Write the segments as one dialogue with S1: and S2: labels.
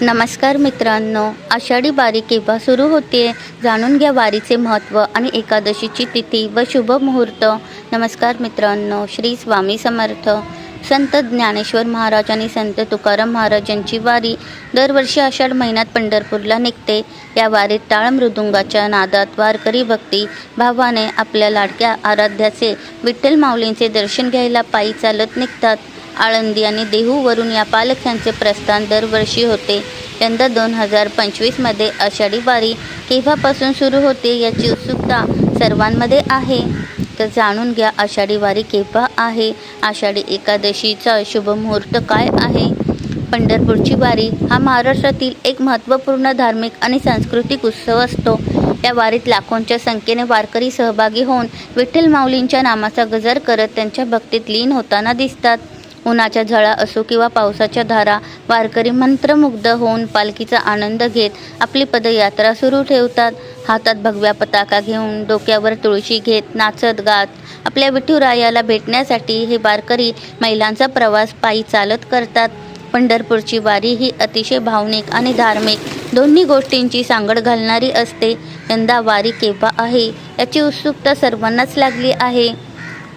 S1: नमस्कार मित्रांनो आषाढी बारी केव्हा सुरू होते जाणून घ्या वारीचे महत्त्व आणि एकादशीची तिथी व शुभ मुहूर्त. नमस्कार मित्रांनो श्री स्वामी समर्थ. संत ज्ञानेश्वर महाराज आणि संत तुकाराम महाराजांची वारी दरवर्षी आषाढ महिन्यात पंढरपूरला निघते. या वारीत टाळ मृदुंगाच्या नादात वारकरी भक्ती भावाने आपल्या लाडक्या आराध्याचे विठ्ठल माऊलींचे दर्शन घ्यायला पायी चालत निघतात. आळंदी आणि देहूवरून या पालख्यांचे प्रस्थान दरवर्षी होते. यंदा दोन हजार पंचवीसमध्ये आषाढी वारी केव्हापासून सुरू होते याची उत्सुकता सर्वांमध्ये आहे. तर जाणून घ्या आषाढी वारी केव्हा आहे? आषाढी एकादशीचा शुभ मुहूर्त काय आहे? पंढरपूरची वारी हा महाराष्ट्रातील एक महत्त्वपूर्ण धार्मिक आणि सांस्कृतिक उत्सव असतो. या वारीत लाखोंच्या संख्येने वारकरी सहभागी होऊन विठ्ठल माऊलींच्या नामाचा गजर करत त्यांच्या भक्तीत लीन होताना दिसतात. उन्हाच्या झळा असो किंवा पावसाच्या धारा वारकरी मंत्रमुग्ध होऊन पालखीचा आनंद घेत आपली पदयात्रा सुरू ठेवतात. हातात भगव्या पताका घेऊन डोक्यावर तुळशी घेत नाचत गात. आपल्या विठुरायाला भेटण्यासाठी हे वारकरी महिलांचा प्रवास पायी चालत करतात. पंढरपूरची वारी ही अतिशय भावनिक आणि धार्मिक. दोन्ही गोष्टींची सांगड घालणारी असते. यंदा वारी केव्हा आहे? याची उत्सुकता सर्वांनाच लागली आहे.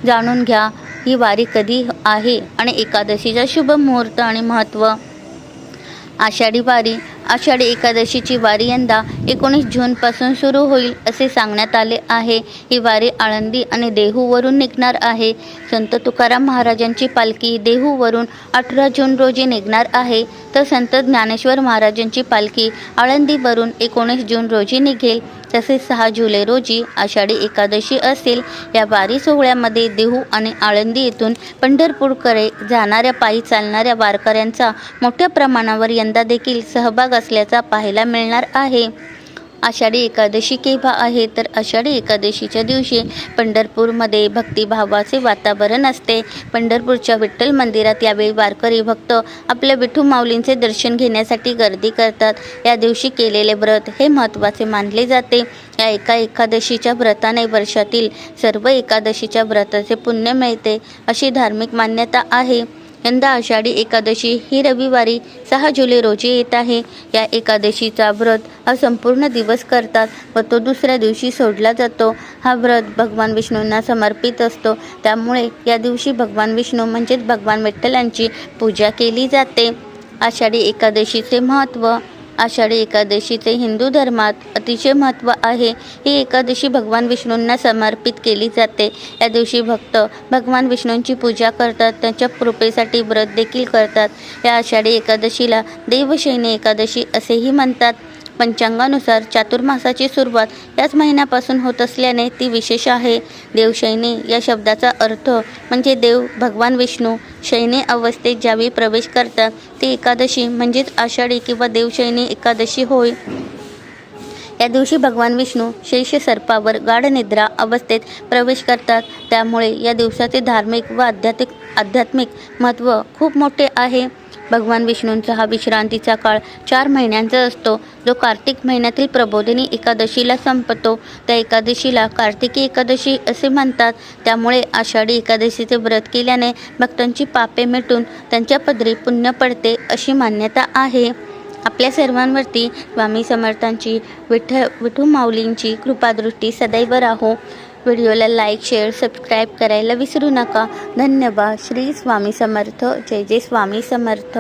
S1: जाणून घ्या. ही वारी कधी आहे आणि एकादशीचा शुभ मुहूर्त आणि महत्त्व आषाढी वारी आषाढी एकादशीची वारी यंदा एकोणीस जूनपासून सुरू होईल असे सांगण्यात आले आहे. ही वारी आळंदी आणि देहूवरून निघणार आहे. संत तुकाराम महाराजांची पालखी देहूवरून अठरा जून रोजी निघणार आहे. तर संत ज्ञानेश्वर महाराजांची पालखी आळंदीवरून एकोणीस जून रोजी निघेल. तसेच सहा जुलै रोजी आषाढी एकादशी असेल. या वारी सोहळ्यामध्ये देहू आणि आळंदी येथून पंढरपूरकडे जाणाऱ्या पायी चालणाऱ्या वारकऱ्यांचा मोठ्या प्रमाणावर यंदा देखील सहभाग असल्याचा पाहायला मिळणार आहे. आषाढी एकादशी केव्हा आहे? तर आषाढी एकादशीच्या दिवशी पंढरपूरमध्ये भक्तिभावाचे वातावरण असते. पंढरपूरच्या विठ्ठल मंदिरात यावेळी वारकरी भक्त आपल्या विठू माऊलींचे दर्शन घेण्यासाठी गर्दी करतात. या दिवशी केलेले व्रत हे महत्त्वाचे मानले जाते. या एका एकादशीच्या व्रताने वर्षातील सर्व एकादशीच्या व्रताचे पुण्य मिळते अशी धार्मिक मान्यता आहे. यंदा आषाढी एकादशी ही रविवारी सहा जुलै रोजी येत आहे. या एकादशीचा व्रत हा संपूर्ण दिवस करतात व तो दुसऱ्या दिवशी सोडला जातो. हा व्रत भगवान विष्णूंना समर्पित असतो. त्यामुळे या दिवशी भगवान विष्णू म्हणजेच भगवान विठ्ठलांची पूजा केली जाते. आषाढी एकादशीचे महत्त्व आषाढी एकादशीचे हिंदू धर्मात अतिशय महत्त्व आहे. ही एकादशी भगवान विष्णूंना समर्पित केली जाते. या दिवशी भक्त भगवान विष्णूंची पूजा करतात त्यांच्या कृपेसाठी व्रत देखील करतात. या आषाढी एकादशीला देवशैनी एकादशी असेही म्हणतात. पंचांगानुसार चातुर्मासाची सुरुवात याच महिन्यापासून होत असल्याने ती विशेष आहे. देवशैनी या शब्दाचा अर्थ म्हणजे देव भगवान विष्णू. शैनी अवस्थेत ज्यावेळी प्रवेश करतात ती एकादशी म्हणजेच आषाढी किंवा देवशैनी एकादशी होय. या दिवशी भगवान विष्णू शेष सर्पावर गाढ निद्रा अवस्थेत प्रवेश करतात. त्यामुळे या दिवसाचे धार्मिक व आध्यात्मिक आध्यात्मिक महत्त्व खूप मोठे आहे. भगवान विष्णूंचा हा विश्रांतीचा काळ चार महिन्यांचा असतो. जो कार्तिक महिन्यातील प्रबोधिनी एकादशीला संपतो. त्या एकादशीला कार्तिकी एकादशी असे म्हणतात. त्यामुळे आषाढी एकादशीचे व्रत केल्याने भक्तांची पापे मिटून त्यांच्या पदरी पुण्य पडते अशी मान्यता आहे. आपल्या सर्वांवरती स्वामी समर्थांची विठ्ठ विठू माऊलींची कृपादृष्टी सदैव राहो. व्हिडिओला लाईक शेअर सबस्क्राईब करायला विसरू नका. धन्यवाद. श्री स्वामी समर्थ. जय जय स्वामी समर्थ.